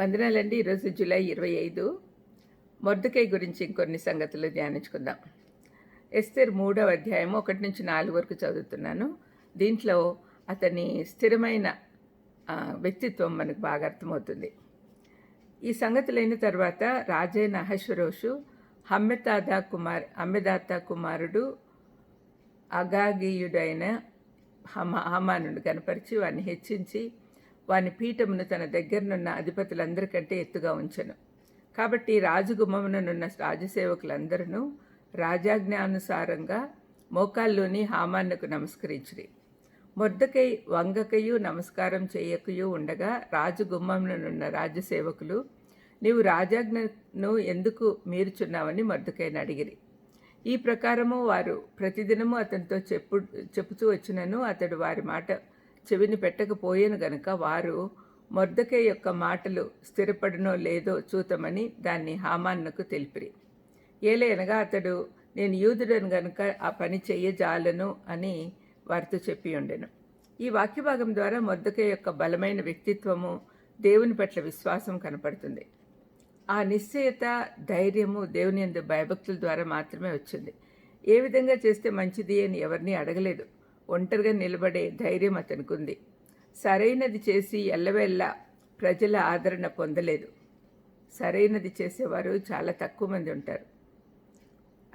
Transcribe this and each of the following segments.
వందనాలండి. ఈరోజు జూలై ఇరవై ఐదు. మొర్దుకై గురించి ఇంకొన్ని సంగతులు ధ్యానించుకుందాం. ఎస్తేర్ మూడవ అధ్యాయం ఒకటి నుంచి నాలుగు వరకు చదువుతున్నాను. దీంట్లో అతని స్థిరమైన వ్యక్తిత్వం మనకు బాగా అర్థమవుతుంది. ఈ సంగతులైన తర్వాత రాజైన అహశ్వరోషు హమ్మెతాదా కుమార్ అమ్మదాత కుమారుడు అగాగీయుడైన హమ హమానుడు కనపరిచి వాడిని హెచ్చించి వాని పీఠమును తన దగ్గరనున్న అధిపతులందరికంటే ఎత్తుగా ఉంచెను. కాబట్టి రాజగుమ్మముననున్న రాజసేవకులందరూ రాజాజ్ఞానుసారంగా మోకాల్లోని హామాన్నకు నమస్కరించిరి. మొద్దకై వంగకయు నమస్కారం చేయకయు ఉండగా రాజగుమ్మముననున్న రాజసేవకులు నీవు రాజాజ్ఞను ఎందుకు మీరుచున్నావని మొద్దకైని అడిగిరి. ఈ ప్రకారము వారు ప్రతిదినము అతనితో చెప్పు చెప్పుచూ వచ్చినను అతడు వారి మాట చెవిని పెట్టకపోయేను గనుక వారు మొర్దకే యొక్క మాటలు స్థిరపడినో లేదో చూతమని దాన్ని హామాన్నకు తెలిపిరి. ఏలేనగా అతడు నేను యూదుడను గనుక ఆ పని చెయ్యజాలను అని వారితో చెప్పి ఉండెను. ఈ వాక్యభాగం ద్వారా మొద్దకే యొక్క బలమైన వ్యక్తిత్వము దేవుని పట్ల విశ్వాసం కనపడుతుంది. ఆ నిశ్చయత ధైర్యము దేవుని యందు భయభక్తుల ద్వారా మాత్రమే వచ్చింది. ఏ విధంగా చేస్తే మంచిది అని ఎవరిని అడగలేదు. ఒంటరిగా నిలబడే ధైర్యం అతనికి ఉంది సరైనది చేసి ఎల్లవెల్ల ప్రజల ఆదరణ పొందలేదు. సరైనది చేసేవారు చాలా తక్కువ మంది ఉంటారు.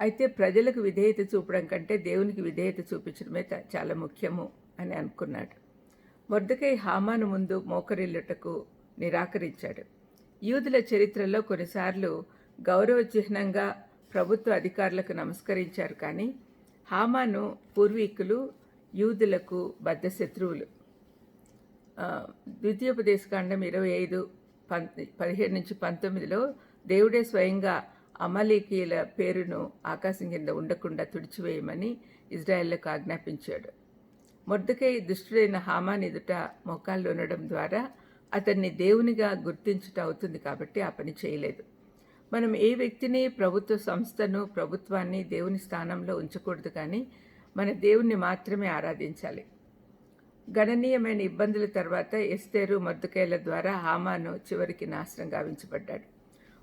అయితే ప్రజలకు విధేయత చూపడం కంటే దేవునికి విధేయత చూపించడమే చాలా ముఖ్యము అని అనుకున్నాడు. మొర్దకై హామాను ముందు మోకరిల్లుటకు నిరాకరించాడు. యూదుల చరిత్రలో కొన్నిసార్లు గౌరవ చిహ్నంగా ప్రభుత్వ అధికారులకు నమస్కరించారు కానీ హామాను పూర్వీకులు యూదులకు బద్ధ శత్రువులు. ద్వితీయోపదేశకాండం ఇరవై ఐదు పన్ పదిహేడు నుంచి పంతొమ్మిదిలో దేవుడే స్వయంగా అమలీకీల పేరును ఆకాశం కింద ఉండకుండా తుడిచివేయమని ఇజ్రాయెల్లకు ఆజ్ఞాపించాడు. మొర్దకై దుష్టుడైన హామాన్ ఎదుట మోకాళ్ళు ఉండడం ద్వారా అతన్ని దేవునిగా గుర్తించుట అవుతుంది కాబట్టి ఆ పని చేయలేదు. మనం ఏ వ్యక్తిని ప్రభుత్వ సంస్థను ప్రభుత్వాన్ని దేవుని స్థానంలో ఉంచకూడదు కానీ మన దేవుణ్ణి మాత్రమే ఆరాధించాలి. గణనీయమైన ఇబ్బందుల తర్వాత ఎస్తేరు మొద్దకేల ద్వారా హామాను చివరికి నాశనం గావించబడ్డాడు.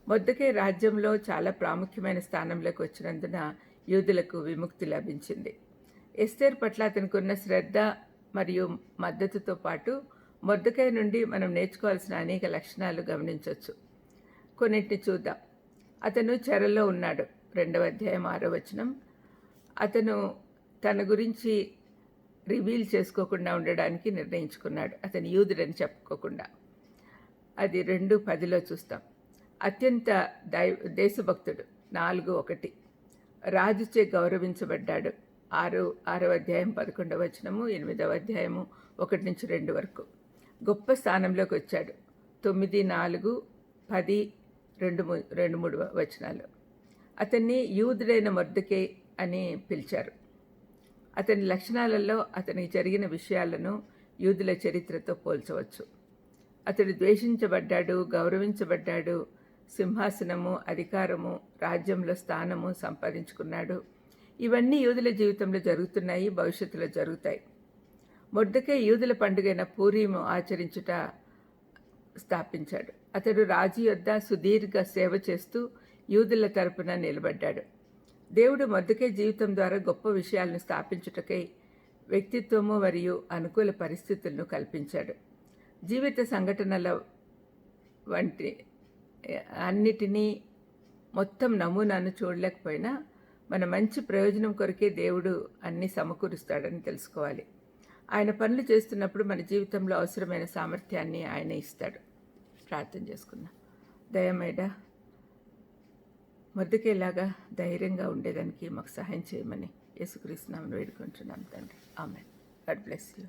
మొద్దకే రాజ్యంలో చాలా ప్రాముఖ్యమైన స్థానంలోకి వచ్చినందున యూదులకు విముక్తి లభించింది. ఎస్తేర్ పట్ల అతనికి ఉన్న శ్రద్ధ మరియు మద్దతుతో పాటు మొద్దకాయ నుండి మనం నేర్చుకోవాల్సిన అనేక లక్షణాలు గమనించవచ్చు కొన్నింటిని చూద్దాం. అతను చెరలో ఉన్నాడు. రెండవ అధ్యాయం ఆరో వచనం. అతను తన గురించి రివీల్ చేసుకోకుండా ఉండడానికి నిర్ణయించుకున్నాడు. అతని యూదుడని చెప్పుకోకుండా. అది రెండు పదిలో చూస్తాం. అత్యంత దై దేశభక్తుడు. నాలుగు ఒకటి. రాజుచే గౌరవించబడ్డాడు. ఆరు ఆరవ అధ్యాయం పదకొండవ వచనము ఎనిమిదవ అధ్యాయము ఒకటి నుంచి రెండు వరకు. గొప్ప స్థానంలోకి వచ్చాడు. తొమ్మిది నాలుగు పది రెండు రెండు మూడు వచనాలు. అతన్ని యూదుడైన మొర్దకే అని పిలిచారు. అతని లక్షణాలలో అతనికి జరిగిన విషయాలను యూదుల చరిత్రతో పోల్చవచ్చు. అతడు ద్వేషించబడ్డాడు గౌరవించబడ్డాడు సింహాసనము అధికారము రాజ్యంలో స్థానము సంపాదించుకున్నాడు. ఇవన్నీ యూదుల జీవితంలో జరుగుతున్నాయి భవిష్యత్తులో జరుగుతాయి. మొద్దకే యూదుల పండుగైన పూరీము ఆచరించుట స్థాపించాడు. అతడు రాజు యొద్ద సుదీర్ఘ సేవ చేస్తూ యూదుల తరపున నిలబడ్డాడు. దేవుడు మొద్దకే జీవితం ద్వారా గొప్ప విషయాలను స్థాపించుటకై వ్యక్తిత్వము మరియు అనుకూల పరిస్థితులను కల్పించాడు. జీవిత సంఘటనల వంటి అన్నిటినీ మొత్తం నమూనాను చూడలేకపోయినా మన మంచి ప్రయోజనం కొరకే దేవుడు అన్ని సమకూరుస్తాడని తెలుసుకోవాలి. ఆయన పనులు చేస్తున్నప్పుడు మన జీవితంలో అవసరమైన సామర్థ్యాన్ని ఆయన ఇస్తాడు. ప్రార్థన చేసుకుందాం. దయమేడా మొద్దుకేలాగా ధైర్యంగా ఉండేదానికి మాకు సహాయం చేయమని యేసుక్రీస్తునామను వేడుకుంటున్నాం తండ్రి. ఆమె గాడ్ బ్లెస్ యూ.